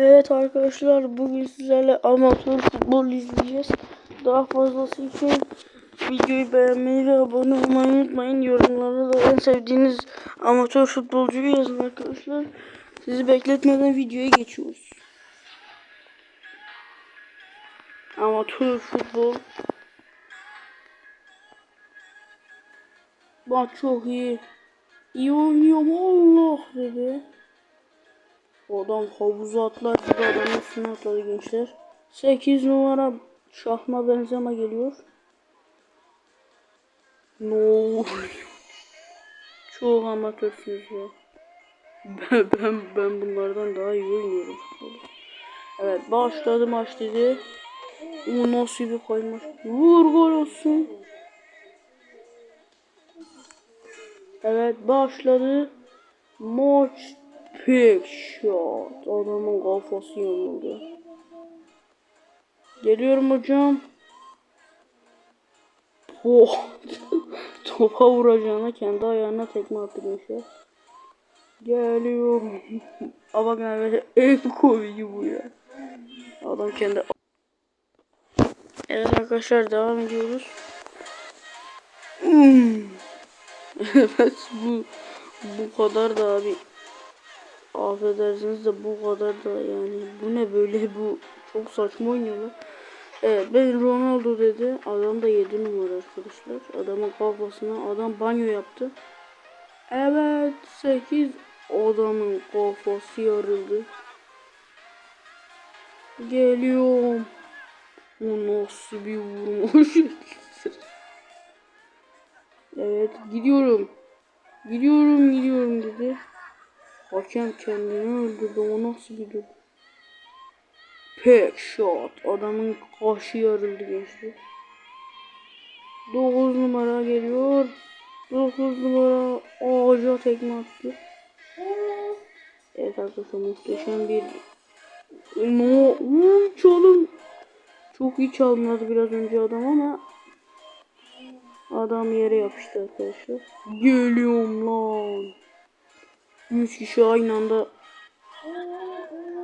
Evet arkadaşlar bugün sizlerle amatör futbol izleyeceğiz. Daha fazlası için videoyu beğenmeyi ve abone olmayı unutmayın. Yorumlara da en sevdiğiniz amatör futbolcuyu yazın arkadaşlar. Sizi bekletmeden videoya geçiyoruz. Amatör futbol. Bak çok iyi. İyi oynuyorum Allah dedi. Adam havuza atlar gibi adamın üstüne atladı gençler. 8 numara Şahma Benzema geliyor. Ne oluyor? Çok amatörsünüz ya. Ben, ben, ben bunlardan daha iyi oynuyorum. Evet başladı maç dedi. O nasıl bir kaymış. Vur gol olsun. Evet başladı. Maç Pick shot. Adamın kafası yanıldı. Geliyorum hocam. Oh. Topa vuracağına kendi ayağına tekme attı gençler. Geliyorum. Ama galiba en komiği bu ya. Adam kendi... Evet arkadaşlar devam ediyoruz. Hmm. evet bu bu kadar da abi affedersiniz de bu kadar da yani bu ne böyle bu çok saçma oynuyorlar. Evet ben Ronaldo dedi. Adam da 7 numara arkadaşlar. Adamın kafasına adam banyo yaptı. Evet 8 adamın kafası yarıldı. Geliyorum. O nasıl bir vurmuş. evet gidiyorum. Gidiyorum gidiyorum dedi. Hakem kendini öldürdü. O nasıl bir dur? Pek shot. Adamın kaşı yarıldı gençler. 9 numara geliyor. 9 numara ağaca tekme attı. Evet arkadaşlar muhteşem bir no çalım. Çok iyi çalmadı biraz önce adam ama adam yere yapıştı arkadaşlar. Geliyorum lan. 100 kişi aynı anda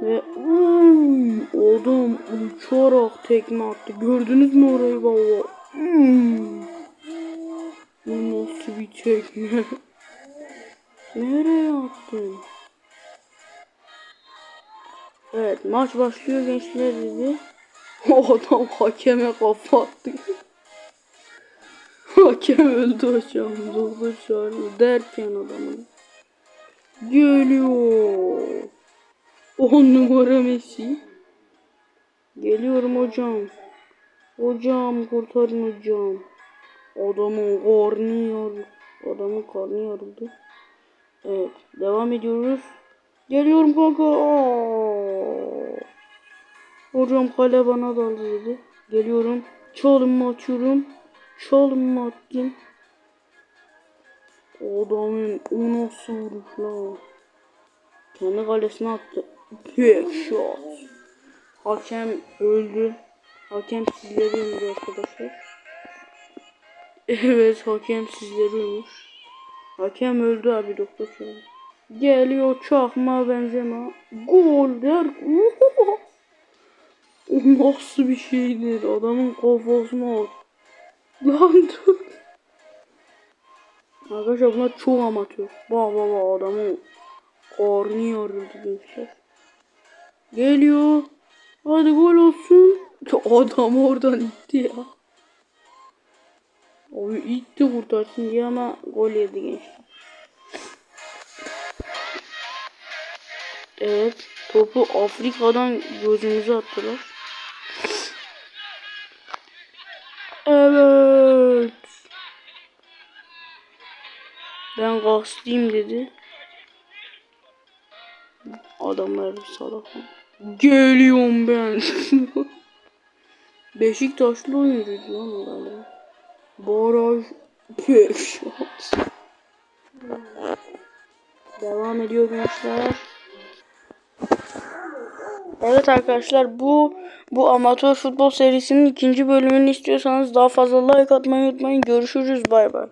ve hmm, adam uçarak tekme attı. Gördünüz mü orayı baba? Hmm. Bu nasıl bir tekme? Nereye attın? Evet maç başlıyor gençler dedi. O adam hakeme kafa attı. Hakem öldü çağırıyor derken adamın. Geliyor. 10 numara Messi. Geliyorum hocam. Hocam kurtarın hocam. Adamın karnı yarıldı. Adamın karnı yarıldı. Evet devam ediyoruz. Geliyorum kanka. Aa. Hocam kale bana daldı dedi. Geliyorum. Çalım atıyorum. Çalım attım. Adamın o nasıl vuruş lan? Kendi kalesine attı. Big shot. Hakem öldü. Hakem sizleri öldü arkadaşlar. Evet hakem sizleri ölmüş. Hakem öldü abi doktor şöyle. Geliyor çakma benzeme. Gol der. O nasıl bir şeydir? Adamın kafasına at. Lan dur. Arkadaşlar bunlar çok amatör. Bak bak adamın karnı yarıldı gençler. Geliyor. Hadi gol olsun. Adam oradan itti ya. O itti kurtarsın diye ama gol yedi gençler. Evet. Topu Afrika'dan gözümüze attılar. Evet. Ben kastayım dedi. Adamlar salak. Geliyorum ben. Beşiktaşlı oyuncuydu lan galiba. Baraj Beşiktaş. Devam ediyor gençler. Evet arkadaşlar bu bu amatör futbol serisinin ikinci bölümünü istiyorsanız daha fazla like atmayı unutmayın. Görüşürüz bay bay.